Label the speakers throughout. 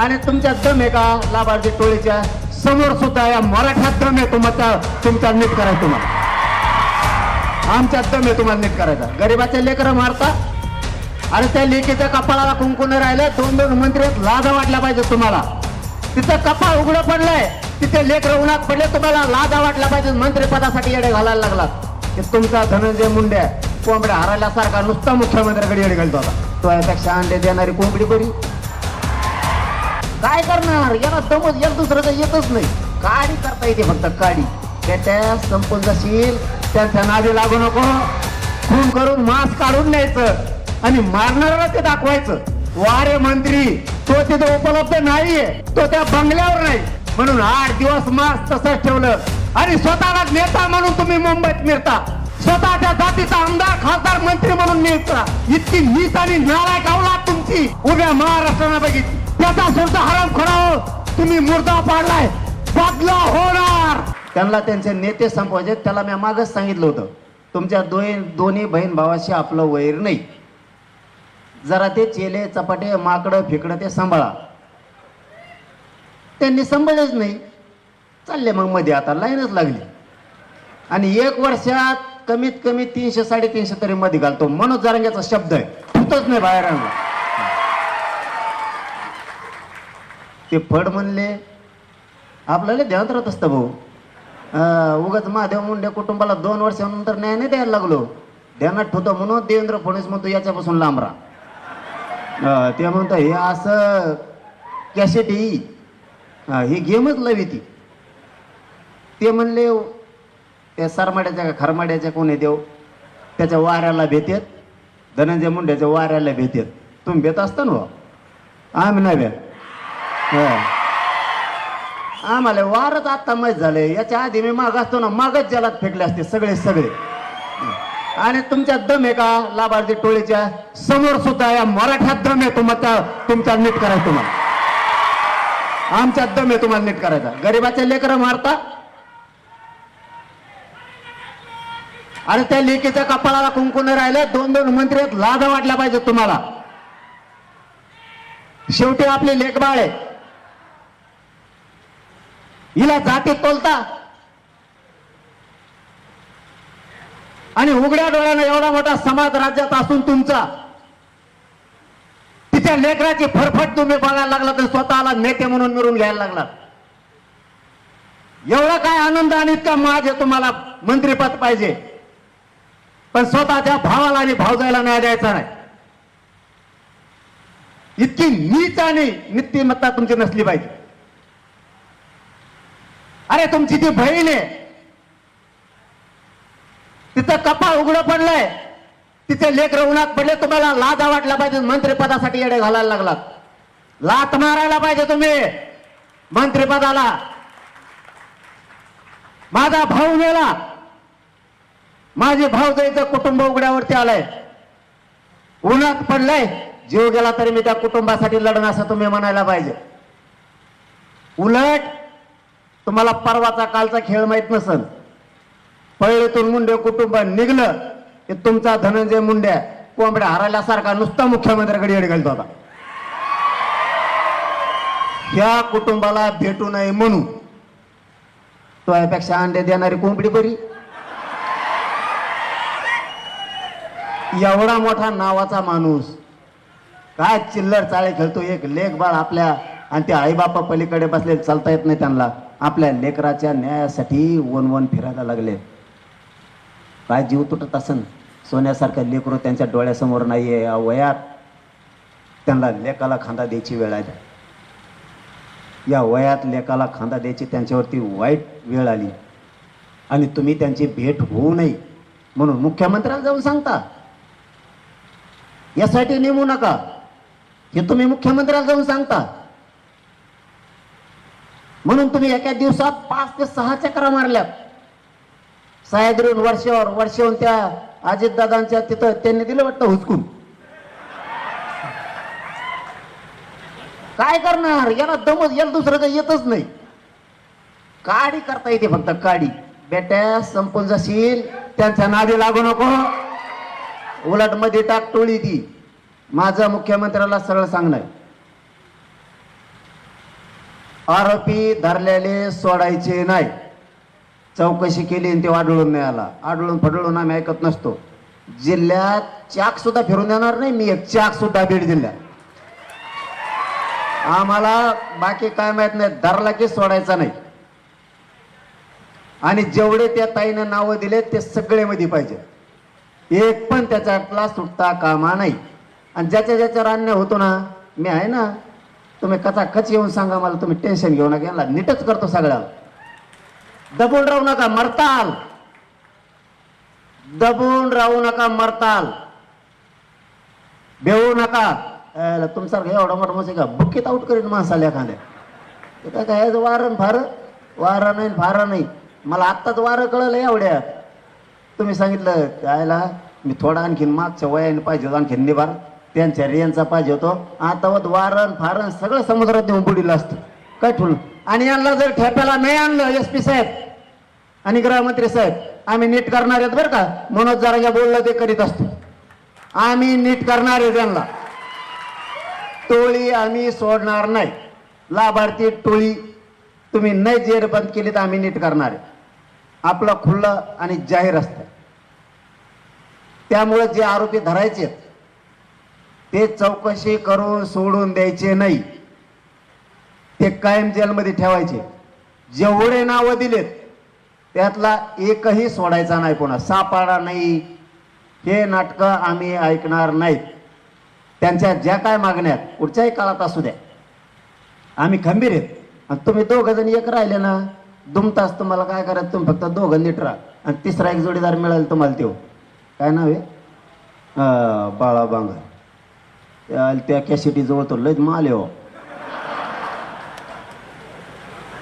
Speaker 1: आणि तुमच्या दम आहे का लाभार्थी टोळीच्या समोर सुद्धा या मराठ्यात दम आहे तुम्हाला तुमचा नीट करायचं तुम्हाला. आमच्यात दम आहे तुम्हाला नीट करायचा. गरीबाच्या लेकरं मारता आणि त्या लेकीच्या कपाळाला कुंकुन राहिलं दोन दोन मंत्री आहेत, लाजा पाहिजे तुम्हाला. तिथं कपाळ उघडं पडलंय तिथे लेकरं उन्हात पडले तुम्हाला लाजा वाटला पाहिजे मंत्रिपदासाठी येडे घालायला लागलात. की तुमचा धनंजय मुंडे कोंबड्या हरायल्यासारखा नुसता मुख्यमंत्र्याकडे येडे घालतो आता. तो यापेक्षा अंडे देणारी कोंबडी बरी. काय करणार? याला समज एक दुसऱ्याचं येतच नाही. काडी करता येते फक्त काडी. त्याच्या संपून जाशील त्यांच्या नादी लागू नको. खून करून मास्क काढून न्यायचं. आणि मारणाऱ्याला ते दाखवायचं. वारे मंत्री तो तिथे उपलब्ध नाहीये. तो त्या बंगल्यावर नाही. म्हणून आठ दिवस मास्क तसंच ठेवलं. आणि स्वतःला नेता म्हणून तुम्ही मुंबईत मिळता स्वतःच्या जातीचा आमदार खासदार मंत्री म्हणून मिळता. इतकी नीच आणि नालायक अवलाद तुमची. उभ्या महाराष्ट्रानं बघितली. त्याचा सुद्धा हराम खराव तुम्ही मुर्दा पाडलाय. बदला होणार. त्यांना त्यांचे नेते संपवायचे त्याला मी मागच सांगितलं होतं. तुमच्या दोन्ही दोन्ही बहीण भावाशी आपलं वैर नाही. जरा ते चेले चपाटे माकडं फिकडं ते सांभाळा. त्यांनी सांभाळलेच नाही. चालले मग मध्ये आता लाईनच लागली. आणि एक वर्षात कमीत कमी तीनशे साडेतीनशे तरी मध्ये घालतो. मनोज जारंग्याचा शब्द आहे. होतच नाही बाहेर आणला. ते फड म्हणले. आपल्याला ध्यानात राहत असतं भाऊ. उगाच महादेव मुंडे कुटुंबाला दोन वर्षानंतर न्याय नाही द्यायला लागलो. ध्यानात ठेवतो म्हणून देवेंद्र फडणवीस म्हणतो याच्यापासून लांब राहा. ते म्हणतो हे असं कॅसेट ही. ही गेमच लवी ती ते म्हणले त्या सरमाड्याच्या का खरमाड्याच्या कोणी देव? त्याच्या वाऱ्याला भेटेत धनंजय मुंड्याच्या वाऱ्याला भेटेत तुम्ही भेत असता ना बुवा? आम्ही नाही भेट. आम्हाला वारच आत्ता माहीत झाले याच्या आधी मी माग असतो ना मागच जलात फेकले असते सगळे सगळे. आणि तुमच्या दम आहे का लाभार्थी टोळीच्या? समोर सुद्धा या मराठ्यात दम आहे तुम्हाला तुमचा नीट करायचं तुम्हाला. आमच्या दम आहे तुम्हाला नीट करायचा. गरीबाचे लेकरं मारता. आणि त्या लेकीच्या कपाळाला कुंकून राहिलं दोन दोन मंत्री आहेत लाजा वाटल्या पाहिजे तुम्हाला. शेवटी आपली लेखबाळ आहे. हिला जाती तोलता. आणि उघड्या डोळ्यानं एवढा मोठा समाज राज्यात असून तुमचा तिच्या लेकराची फरफट तुम्ही बघायला लागला तर स्वतःला नेते म्हणून मिळून घ्यायला लागला. एवढा काय आनंद आणि इतका माज आहे तुम्हाला मंत्रीपद पाहिजे. पण स्वतःच्या भावाला आणि भावजायला न्याय द्यायचा नाही. इतकी नीच आणि नित्यमत्ता तुमची नसली पाहिजे. अरे तुमची ती बहीण आहे तिचं कपाळ उघडं पडलंय. तिचे लेख उन्हात पडले तुम्हाला लाजा वाटला पाहिजे मंत्रिपदासाठी येडे घालायला लागलात. लात मारायला पाहिजे तुम्ही मंत्रिपदाला. माझा भाऊ मेला. माझे भाऊ जायचं कुटुंब उघड्यावरती आलंय. उन्हात पडलंय. जीव गेला तरी मी त्या कुटुंबासाठी लढण असं तुम्ही म्हणायला पाहिजे. उलट तुम्हाला परवाचा कालचा खेळ माहीत नसल. पहिलेतून मुंडे कुटुंब निघलं की तुमचा धनंजय मुंडे कोंबड्या हरल्यासारखा नुसता मुख्यमंत्र्याकडे येड घालतो होता. ह्या कुटुंबाला भेटू नये म्हणून तो यापेक्षा अंडे देणारी कोंबडी बरी. एवढा मोठा नावाचा माणूस. काय चिल्लर चाळे खेळतो एक लेख बाळ आपल्या आणि ते आईबापा पलीकडे बसले चालता येत नाही त्यांना. आपल्या लेकराच्या न्यायासाठी वन वन फिरायला लागले. काय जीव तुटत असन? सोन्यासारखं लेकरू त्यांच्या डोळ्यासमोर नाही आहे या वयात त्यांना लेकाला खांदा द्यायची वेळ आली. या वयात लेकाला खांदा द्यायची त्यांच्यावरती वाईट वेळ आली. आणि तुम्ही त्यांची भेट होऊ नये म्हणून मुख्यमंत्र्याला जाऊन सांगता. यासाठी नेमू नका. हे तुम्ही मुख्यमंत्र्याला जाऊन सांगता. म्हणून तुम्ही एका दिवसात पाच ते सहा चक्रा मारल्या सह्याद्रीहून वर्षावर वर्षाहून त्या अजितदादांच्या तिथं त्यांनी दिलं वाटतं हुसकून. काय करणार? याला दमच याला दुसरं काही येतच नाही. काडी करता येते फक्त काडी. बेट्या संपून जाशील त्यांच्या नादी लागू नको. उलटमध्ये टाक टोळी ती. माझं मुख्यमंत्र्याला सरळ सांगणार. आरोपी धरलेले सोडायचे नाही. चौकशी केली आणि ते आढळून नाही आला आढळून फडळून आम्ही ऐकत नसतो. जिल्ह्यात चाक सुद्धा फिरून देणार नाही मी एक चाक सुद्धा बीड जिल्ह्यात. आम्हाला बाकी काय माहीत नाही धरला की सोडायचा नाही. आणि जेवढे त्या ताईनं नावं दिले ते सगळे मध्ये पाहिजे. एक पण त्याच्यातला सुटता कामा नाही. आणि ज्याच्या ज्याच्यावर अन्याय होतो ना मी आहे ना तुम्ही कचा कच येऊन सांगा मला तुम्ही टेन्शन घेऊ नका यांना नीटच करतो सगळ्याला. दबून राहू नका मरताल. दबून राहू नका मरताल. भेऊ नका. अं, तुमच्यासारखं एवढा मोठा माणूस का? बुकीत आउट करीन माणसाला एखाद्या. काय काय वारण फार? वारं नाही फार नाही. मला आत्ताच वारं कळलं एवढ्या. तुम्ही सांगितलं त्याला मी थोडा आणखीन मागच्या वयाने पाहिजे होतो आणखीन निभार. त्यांच्या रेंजचा पाहिजे होतो. आता वत वारण फारण सगळं समुद्रात नेऊन बुडीला असतं. काय ठेवलं? आणि यांना जर ठेप्याला नाही आणलं एस पी साहेब आणि गृहमंत्री साहेब आम्ही नीट करणार आहेत बरं का? मनोज जरा बोललं ते करीत असतो. आम्ही नीट करणार आहे त्यांना. टोळी आम्ही सोडणार नाही. लाभार्थी टोळी तुम्ही नाही जेर बंद केली तर आम्ही नीट करणार आहे. आपलं खुल्लं आणि जाहीर असतं. त्यामुळे जे आरोपी धरायचे आहेत, ते चौकशी करून सोडून द्यायचे नाही. ते कायम जेलमध्ये ठेवायचे. जेवढे नावं दिलेत त्यातला एकही सोडायचा नाही कोणा. सापाडा नाही. हे नाटकं आम्ही ऐकणार नाहीत. त्यांच्या ज्या काय मागण्यात पुढच्याही काळात असू द्या. आम्ही खंबीर आहेत. आणि तुम्ही दोघं जण एक राहिले ना दुमतास तुम्हाला काय करायचं? तुम्ही फक्त दोघं नीट राहा. आणि तिसरा एक जोडीदार मिळेल तुम्हाला तो. काय नाव आहे? बाळा बांगर. त्या- त्या कॅसिटी जवळ तो लयच माल आहे हो.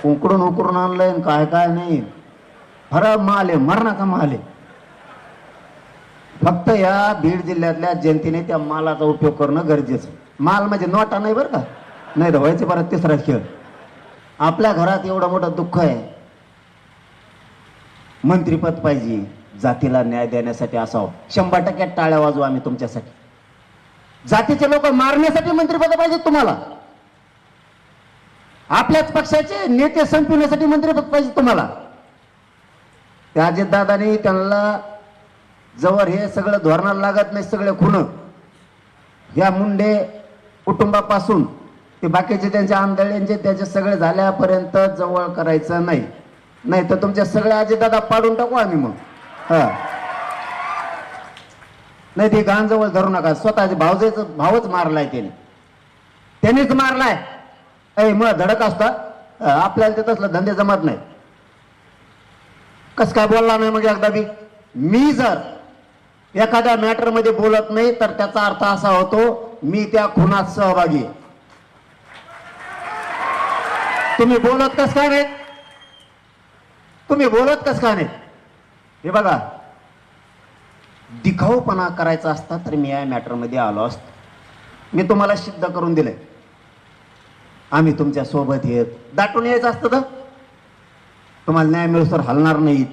Speaker 1: उकडून उकडून आणलंय आणि काय काय नाही. खरं माल आहे मरणाचा माल आहे. फक्त या बीड जिल्ह्यातल्या जनतेने त्या मालाचा उपयोग करणं गरजेचं माल म्हणजे नोटा नाही बरं का? नाही तर व्हायचे परत तिसरा खेळ. आपल्या घरात एवढं मोठं दुःख आहे. मंत्रीपद पाहिजे जातीला न्याय देण्यासाठी असावं. शंभर टक्के टाळ्या वाजवू आम्ही तुमच्यासाठी. जातीचे लोक मारण्यासाठी मंत्रिपद पाहिजे तुम्हाला. आपल्याच पक्षाचे नेते संपविण्यासाठी मंत्रिपद पाहिजे तुम्हाला. त्या अजितदादांनी त्यांना जवळ हे सगळं धोरणाला लागत नाही सगळे खुण. या मुंडे कुटुंबापासून ते बाकीचे त्यांचे आमदारांचे त्याचे सगळे झाल्यापर्यंत जवळ करायचं नाही. नाही तर तुमच्या सगळ्या अजितदादा पाडून टाकू आम्ही मग. हा. नाही ते गांजवळ धरू नका. स्वतःचे भावजेच भावच मारलाय त्याने. त्यांनीच मारलाय. ऐ मग धडक असता. आपल्याला ते तसलं धंदे जमत नाही कस काय बोलला नाही मग एकदा बी मी जर एखाद्या मॅटरमध्ये बोलत नाही तर त्याचा अर्थ असा होतो मी त्या खुनात सहभागी आहे. तुम्ही बोलत कस काय नाही तुम्ही बोलत कस काय नाही हे बघा. दिखाऊपणा करायचा असता तर मी या मॅटरमध्ये आलो असतो. मी तुम्हाला सिद्ध करून दिलंय. आम्ही तुमच्यासोबत येत दाटून यायचं असतं तर? तुम्हाला न्याय मिळूसर हलणार नाहीत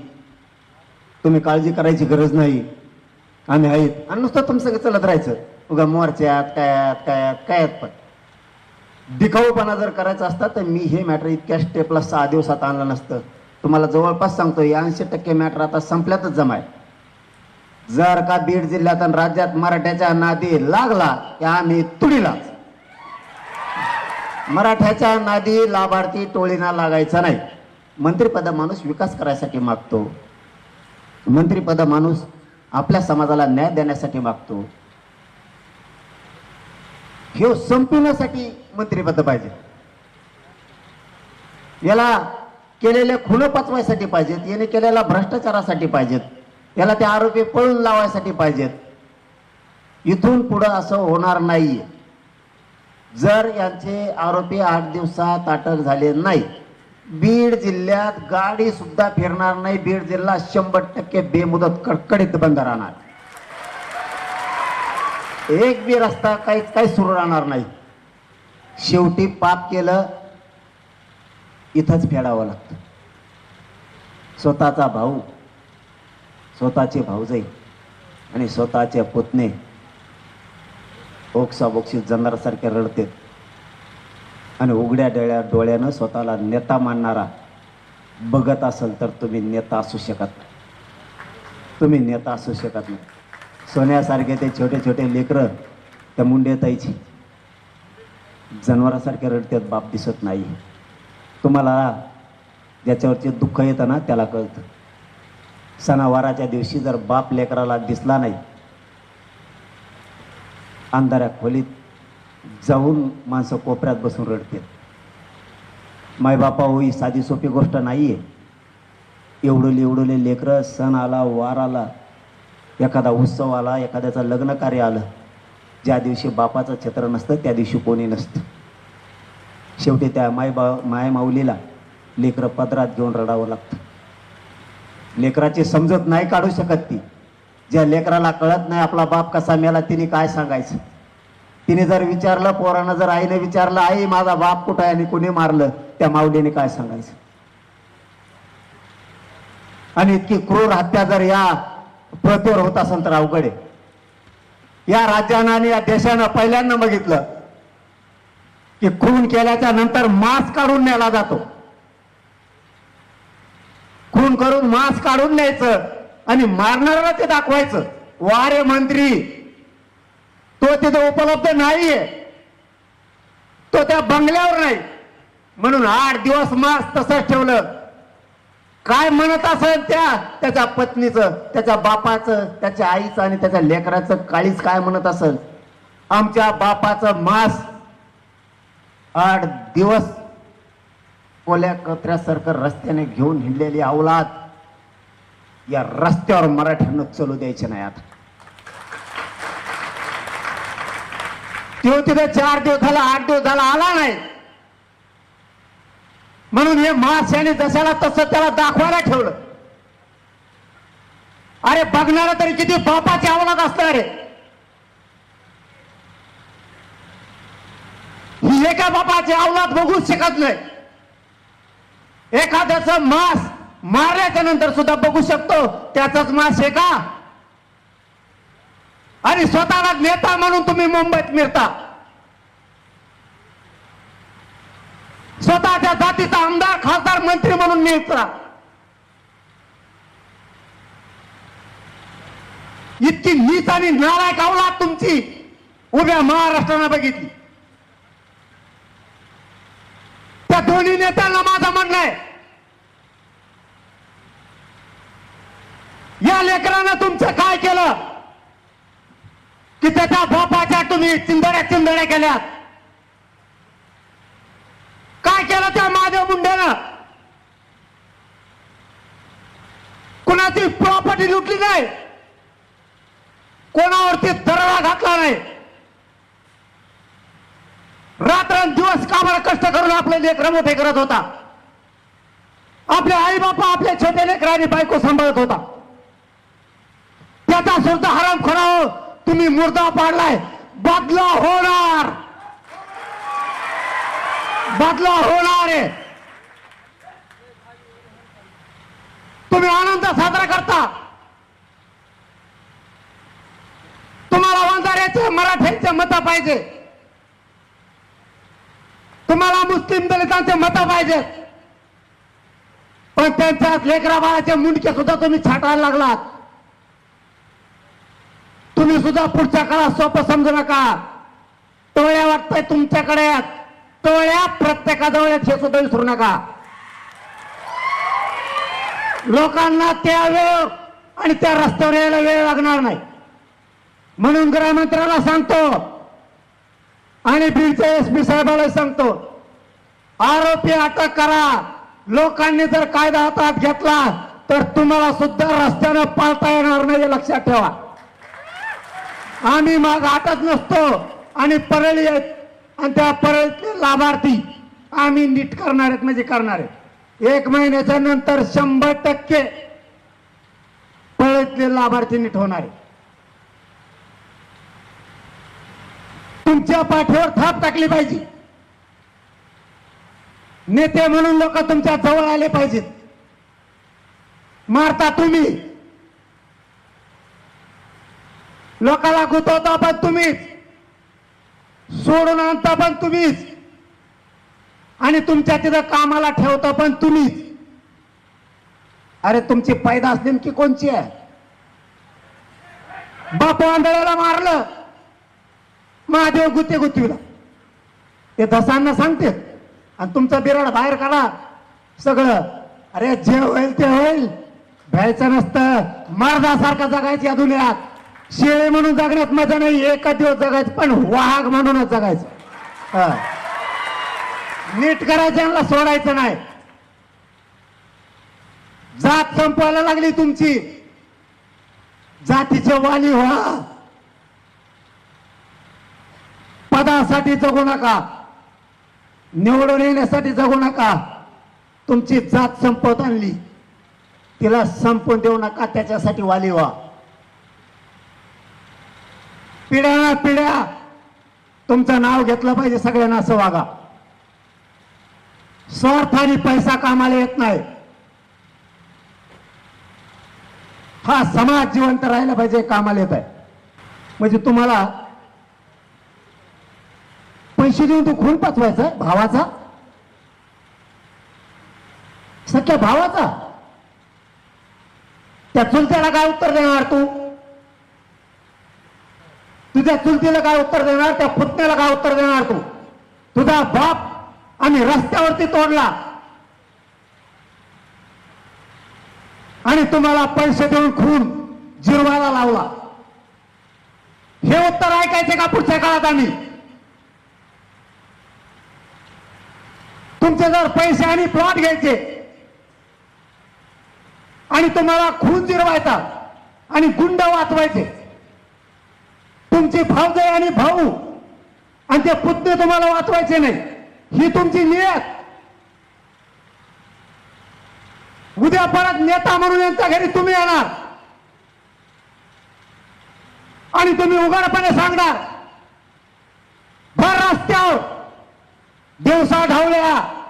Speaker 1: तुम्ही काळजी करायची गरज नाही. आम्ही आहेत. आणि नुसतं तुमचं चलत राहायचं. उगा मोर्च्यात कायात कायात कायात पण. दिखाऊपणा जर करायचा असता तर मी हे मॅटर इतक्या स्टेपला सहा दिवसात आणलं नसतं. तुम्हाला जवळपास सांगतो ऐंशी टक्के मॅटर आता संपल्यातच जमाय जर का बीड जिल्ह्यात आणि राज्यात मराठ्याच्या नादी लागला की आम्ही तुडीलाच मराठ्याच्या नादी लाभार्थी टोळीना लागायचा नाही. मंत्रिपद माणूस विकास करायसाठी मागतो. मंत्रिपद माणूस आपल्या समाजाला न्याय देण्यासाठी मागतो. हे संपविण्यासाठी मंत्रिपद पाहिजे. याला केलेले खुलं पचवायसाठी पाहिजेत याने केलेल्या भ्रष्टाचारासाठी पाहिजेत. याला ते आरोपी पळून लावायसाठी पाहिजेत. इथून पुढं असं होणार नाहीये. जर यांचे आरोपी आठ दिवसात अटक झाले नाही बीड जिल्ह्यात गाडी सुद्धा फिरणार नाही बीड जिल्हा शंभर टक्के बेमुदत कडकडीत बंद राहणार. एक बी रस्ता काही काही सुरू राहणार नाही. शेवटी पाप केलं इथंच फेडावं लागतं. स्वतःचा भाऊ. स्वतःचे भाऊजाई आणि स्वतःचे पुतणे ओक्सा बोक्सी जनरासारखे रडते. आणि उघड्या डोळ्या डोळ्यानं स्वतःला नेता मानणारा बघत असेल तर तुम्ही नेता असू शकत नाही. तुम्ही नेता असू शकत नाही. सोन्यासारखे ते छोटे छोटे लेकरं त्या मुंडेताईची जनावरासारखे रडत्यात बाप दिसत नाही. तुम्हाला ज्याच्यावरचे दुःख येतं ना त्याला कळतं. सणावाराच्या दिवशी जर बाप लेकराला दिसला नाही अंधाऱ्या खोलीत जाऊन माणसं कोपऱ्यात बसून रडतात मायबापा हो ही साधी सोपी गोष्ट नाही आहे एवढले एवढले लेकरं सण आला वार आला एखादा उत्सव आला एखाद्याचं लग्न कार्य आलं ज्या दिवशी बापाचं छत्र नसतं त्या दिवशी कोणी नसतं. शेवटी त्या मायबा मायमाऊलीला लेकरं पदरात घेऊन रडावं लागतं. लेकराची समजत नाही काढू शकत ती. ज्या लेकराला कळत नाही आपला बाप कसा मेला तिने काय सांगायचं? तिने जर विचारलं पोरानं जर आईने विचारलं आई माझा बाप कुठं आहे आणि कुणी मारलं? त्या माऊलीने काय सांगायचं? आणि इतकी क्रूर हत्या जर या प्रतीवर होत असेल तर अवघड आहे. या राज्यानं आणि या देशानं पहिल्यांदा बघितलं की खून केल्याच्यानंतर मास्क काढून नेला जातो. खून करून मांस काढून द्यायचं आणि मारणाऱ्याला ते दाखवायचं. वारे मंत्री तो तिथे उपलब्ध नाहीये. तो त्या बंगल्यावर नाही. म्हणून आठ दिवस मांस तसंच ठेवलं. काय म्हणत असेल त्या? त्याच्या पत्नीचं त्याच्या बापाचं त्याच्या आईचं आणि त्याच्या लेकराचं काळीच काय म्हणत असेल? आमच्या बापाचं मांस आठ दिवस कोल्या कचऱ्यासारखं रस्त्याने घेऊन हिंडलेली अवलाद या रस्त्यावर मराठ्यांना चलू द्यायचे नाही आता. तो तिथे चार दिवस झाला आठ दिवस झाला आला नाही. म्हणून हे महाशयाने जशाला तसं त्याला दाखवायला ठेवलं. अरे बघणारा तरी किती बापाची अवलाद असतं अरे. ही एका बापाची अवलाद बघूच शकत नाही. एखाद्याचं मांस मारल्याच्या नंतर सुद्धा बघू शकतो त्याचाच मांस आहे का? आणि स्वतःला नेता म्हणून तुम्ही मुंबईत मिळता स्वतःच्या जातीचा आमदार खासदार मंत्री म्हणून मिळता इतकी नीच आणि नारायक अवलाद तुमची उभ्या महाराष्ट्रानं बघितली. त्या दोन्ही नेत्यांना माझं म्हणणं आहे या लेकरानं तुमचं काय केलं? की त्याच्या बापाच्या तुम्ही चिंदड्या चिंदड्या केल्यात. काय केलं त्या महादेव मुंड्यानं कुणाची प्रॉपर्टी लुटली नाही. कोणावरती दरडा घातला नाही. रात्रंदिवस कामाला कष्ट करून आपले लेकर मोठे करत होता. आपले आई बापा आपल्या छोटे लेकरांनी बायको सांभाळत होता. त्याचा सुद्धा हराम खराव तुम्ही मुर्दा पाडलाय. बदला होणार. बदला होणार आहे. तुम्ही आनंद साजरा करता. तुम्हाला वंजाऱ्याचे मराठ्यांचे मत पाहिजे. तुम्हाला मुस्लिम दलितांचे मत पाहिजेत. पण त्यांच्या लेकरा बाळाचे मुंडके सुद्धा तुम्ही छाटायला लागलात. तुम्ही सुद्धा पुढच्या काळात सोपं समजू नका. टोळ्या वाटतंय तुमच्याकडे. टोळ्या प्रत्येकाजवळ हे सुद्धा विसरू नका. लोकांना त्या वेळ आणि त्या रस्त्यावर यायला वेळ लागणार नाही. म्हणून गृहमंत्र्याला सांगतो आणि बीडच्या एस पी साहेबाला सांगतो आरोपी अटक करा. लोकांनी जर कायदा हातात घेतला तर तुम्हाला सुद्धा रस्त्यानं पाळता येणार नाही लक्षात ठेवा. आम्ही माझा अटक नसतो आणि परळी आहेत. आणि त्या परळीतले लाभार्थी आम्ही नीट करणार आहेत म्हणजे करणार आहेत. एक महिन्याच्या नंतर शंभर टक्के परळीतले लाभार्थी नीट होणार आहे तुमच्या पाठीवर थाप टाकली पाहिजे. नेते म्हणून लोक तुमच्या जवळ आले पाहिजेत. मारता तुम्ही. लोकाला गुतवता पण तुम्हीच सोडून आणता पण तुम्हीच आणि तुमच्या तिथं कामाला ठेवता पण तुम्हीच अरे तुमची पैदास नेमकी कोणची आहे? बापू आंधळ्याला मारलं. महादेव गुत्ते गुतीला. ते दसांना सांगते आणि तुमचा बिराड बाहेर काढा. सगळं अरे जे होईल ते होईल. भ्यायचं नसतं. मर्दासारखा जगायचं या दुनियात. शेळे म्हणून जगण्यात मजा नाही एका दिवस जगायचं पण वाघ म्हणूनच जगायचं. नीट करायचं सोडायचं नाही. जात संपवायला लागली तुमची. जातीचे वाली व्हा. पदासाठी जगू नका. निवडून येण्यासाठी जगू नका. तुमची जात संपवत आणली. तिला संपून देऊ नका त्याच्यासाठी वाली व्हा. पिढ्या पिढ्या तुमचं नाव घेतलं पाहिजे सगळ्यांना असं वागा. स्वार्थाने पैसा कामाला येत नाही. हा समाज जिवंत राहायला पाहिजे कामाला येत आहे. म्हणजे तुम्हाला पैसे देऊन तो खून पाचवायचा? भावाचा? सख्या भावाचा? त्या चुलत्याला काय उत्तर देणार तू? तुझ्या चुलतीला काय उत्तर देणार? त्या पुतण्याला काय उत्तर देणार तू? तुझा बाप आणि रस्त्यावरती तोडला. आणि तुम्हाला पैसे देऊन खून जिरवायला लावला. हे उत्तर ऐकायचे का पुढच्या काळात आम्ही? तुमचे जर पैसे आणि प्लॉट घ्यायचे. आणि तुम्हाला खून जिरवायचा. आणि गुंड वाचवायचे. तुमची भावजे आणि भाऊ आणि ते पुतणे तुम्हाला वाचवायचे नाही. ही तुमची नियत. उद्या परत नेता म्हणून यांच्या घरी तुम्ही येणार. आणि तुम्ही उघडपणे सांगणार. भर रस्त्यावर. दिवसा ढवल्या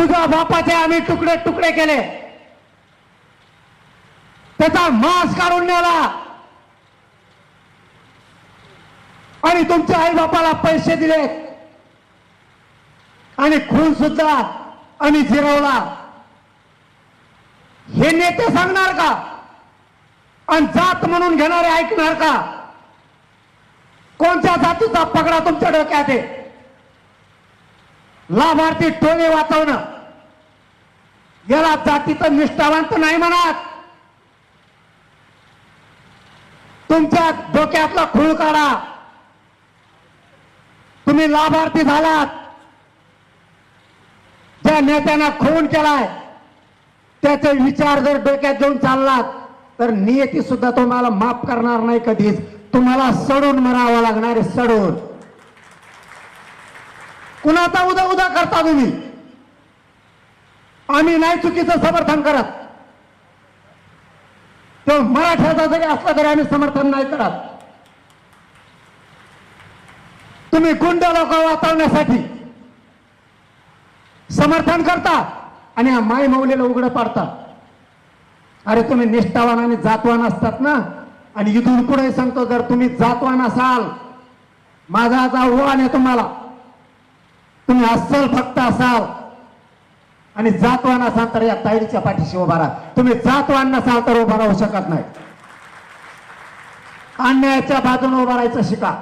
Speaker 1: तुझ्या बापाचे आम्ही तुकडे तुकडे केले. त्याचा मांस काढून नेला. आणि तुमच्या आई बापाला पैसे दिले. आणि खून सुद्धा आणि जिरवला. हे नेते सांगणार का? आणि जात म्हणून घेणारे ऐकणार का? कोणत्या जातीचा पगडा तुमच्या डोक्यात आहे? लाभार्थी टोळे वाचवणं याला जातीचं निष्ठावंत नाही म्हणत. तुमच्या डोक्यातला खूळ काढा. तुम्ही लाभार्थी झालात. ज्या नेत्यांना खून केलाय त्याचे विचार जर डोक्यात घेऊन चाललात तर नियती सुद्धा तुम्हाला माफ करणार नाही कधीच. तुम्हाला सडून मरावं लागणार आहे सडून. कुणाचा उदा उदा करता तुम्ही? आम्ही नाही चुकीचं समर्थन करत. तो मराठ्याचा जरी असला तरी आम्ही समर्थन नाही करत. तुम्ही गुंड लोक वाचवण्यासाठी समर्थन करता आणि हा माय मौलीला उघडं पाडता. अरे तुम्ही निष्ठावान आणि जातवान असतात ना? आणि इथून पुढे सांगतो जर तुम्ही जातवान असाल माझा जाऊ आणि तुम्हाला. तुम्ही अस्सल फक्त असाल. आणि जातवान असाल तर या ताईडीच्या पाठीशी उभा राहा. तुम्ही जातवान नसाल तर उभा राहू शकत नाही. अन्यायाच्या बाजूने उभा राहायचं शिका.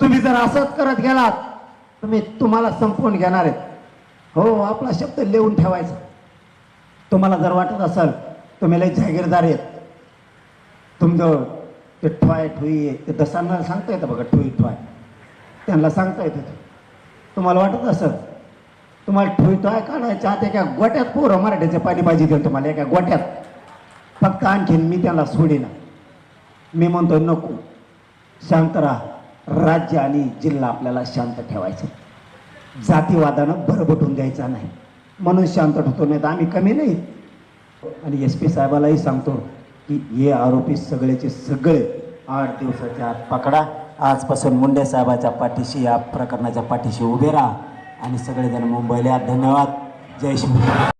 Speaker 1: तुम्ही जर असंच करत गेलात तुम्ही तुम्हाला संपवून घेणार आहेत. हो आपला शब्द लिहून ठेवायचा. तुम्हाला जर वाटत असेल तुम्ही लय जागीरदार आहेत. तुमचं ते ठोय ठुई ते दसांना सांगता येतं बघा ठुई ठोय त्यांना सांगता येतं तुम्हाला वाटत असं तुम्हाला ठेवतोय ठोय काढायच्या आत एका गोट्यात पोरं मराठीचे पाणी पाहिजे देऊ तुम्हाला एका गोट्यात? फक्त आणखीन मी त्याला सोडीना. मी म्हणतो नको. शांत राहा. राज्य आणि जिल्हा आपल्याला शांत ठेवायचं. जातीवादानं भरभटून द्यायचा नाही. म्हणून शांत ठेवतो नाही तर आम्ही कमी नाही. आणि एस पी साहेबालाही सांगतो की हे आरोपी सगळेचे सगळे आठ दिवसाच्या आत पकडा. आजपासून मुंडे साहेबाच्या पाठीशी या प्रकरणाच्या पाठीशी उभे राहा. आणि सगळेजण मुंबईला धन्यवाद. जय श्री